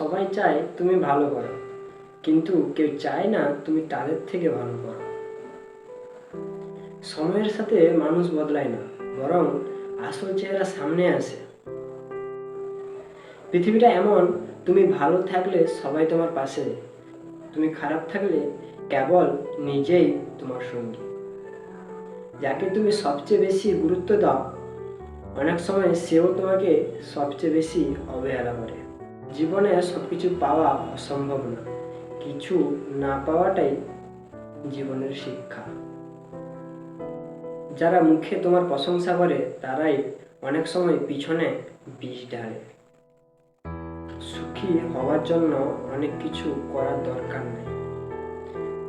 সবাই চায় তুমি ভালো করো। কিন্তু কেউ চায় না তুমি তাদের থেকে ভালো করো। সময়ের সাথে মানুষ বদলায় না, বরং আসল চেহারা সামনে আসে। পৃথিবীটা এমন, তুমি ভালো থাকলে সবাই তোমার পাশে। তুমি খারাপ থাকলে কেবল নিজেই তোমার সঙ্গী। যাকে তুমি সবচেয়ে বেশি গুরুত্ব দাও, অনেক সময় সেও তোমাকে সবচেয়ে বেশি অবহেলা করে। জীবনে সব কিছু পাওয়া অসম্ভব না। কিছু না পাওয়াটাই জীবনের শিক্ষা। যারা মুখে তোমার প্রশংসা করে, তারাই অনেক সময় পিছনে বিষ ঢালে। সুখী হওয়ার জন্য অনেক কিছু করার দরকার নেই।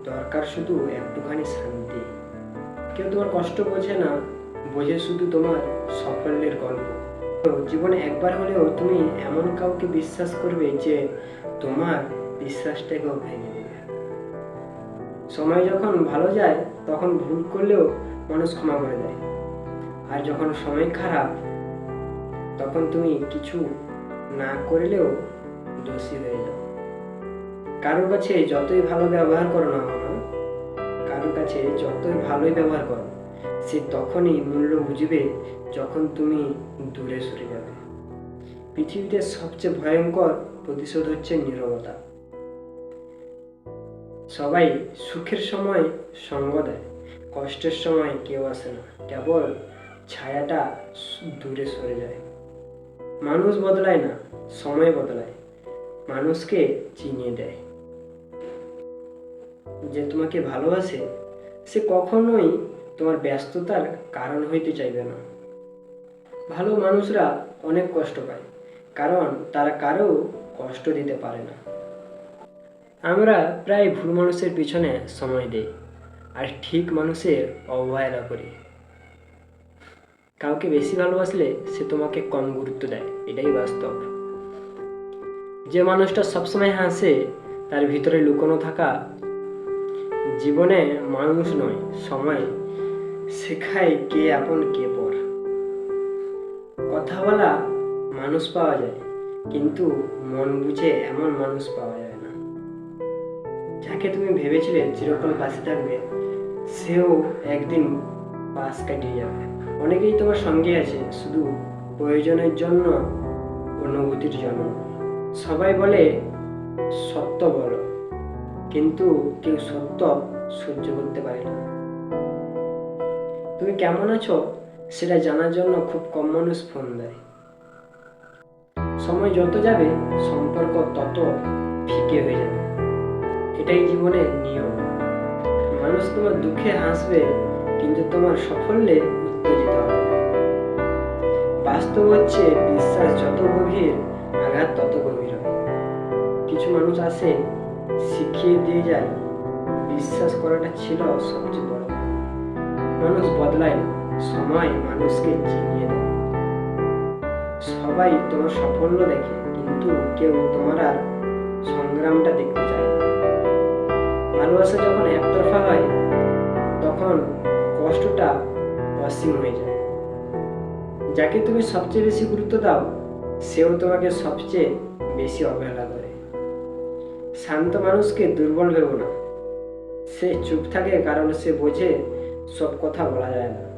দরকার শুধু একটুখানি শান্তি। কেউ তোমার কষ্ট বোঝে না, বোঝে শুধু তোমার সাফল্যের গল্প। জীবনে একবার হলেও তুমি এমন কাউকে বিশ্বাস করবে যে তোমার বিশ্বাসটাকেও ভেঙে দেবে। সময় যখন ভালো যায়, তখন ভুল করলেও মানুষ ক্ষমা করে দেয়। আর যখন সময় খারাপ, তখন তুমি কিছু না করলেও দোষী হয়ে যাও। কারোর কাছে যতই ভালো ব্যবহার করো না কারোর কাছে যতই ভালোই ব্যবহার করো সে তখনই মূল্য বুঝবে যখন তুমি দূরে সরে যাবে। পৃথিবীতে সবচেয়ে ভয়ঙ্কর প্রতিশোধ হচ্ছে নীরবতা। সবাই সুখের সময় সঙ্গ দেয়, কষ্টের সময় কেউ আসে না, কেবল ছায়াটা দূরে সরে যায়। মানুষ বদলায় না, সময় বদলায়, মানুষকে চিনিয়ে দেয়। যে তোমাকে ভালোবাসে, সে কখনোই তোমার ব্যস্ততার কারণ হইতে চাইবে না। ভালো মানুষরা অনেক কষ্ট পায়, কারণ তারা কারও কষ্ট দিতে পারে না। আমরা প্রায় ভুল মানুষের পিছনে সময় দেই, আর ঠিক মানুষের অবহেলা করি। কাউকে বেশি ভালোবাসলে সে তোমাকে কম গুরুত্ব দেয়, এটাই বাস্তব। যে মানুষটা সবসময় হাসে, তার ভিতরে লুকোনো থাকা জীবনে মানুষ নয়, সময় শেখায় কে আপন, কে পর। কথা বলা মানুষ পাওয়া যায়, কিন্তু মন বুঝে এমন মানুষ পাওয়া যায় না। যাকে তুমি ভেবেছিলে চিরকাল পাশে থাকবে, সেও একদিন পাশ কাটিয়ে যাবে। অনেকেই তোমার সঙ্গে আছে, শুধু প্রয়োজনের জন্য, অনুভূতির জন্য। সবাই বলে, সত্য বলো। কিন্তু কেউ সত্য সহ্য করতে পারে না। তুমি কেমন আছো? সেটা জানার জন্য খুব কম মানুষ ফোন দেয়। সময় যত যাবে, সম্পর্ক তত ফিকে হয়ে যাবে। এটাই জীবনের নিয়ম। মানুষ তোমার দুঃখে হাসবে, কিন্তু তোমার সাফল্যে উত্তেজিত হবে। বাস্তব হচ্ছে, বিশ্বাস যত গভীর, আঘাত তত গভীর হবে। কিছু মানুষ আসে শিখিয়ে দিয়ে যায়, বিশ্বাস করাটা ছিল সবচেয়ে বড়। মানুষ বদলায় না সময় মানুষকে চিনিয়ে দেয়। সবাই তোমার সাফল্য দেখে, কিন্তু কেউ তোমার আর সংগ্রামটা দেখতে চায় ভালোবাসা যখন একতরফা হয়, তখন কষ্টটা অসীম হয়ে যায়। যাকে তুমি সবচেয়ে বেশি গুরুত্ব দাও, সেও তোমাকে সবচেয়ে বেশি অবহেলা করে। শান্ত মানুষকে দুর্বল ভেবো না। সে চুপ থাকে কারণ সে বোঝে সব কথা বলা যায় না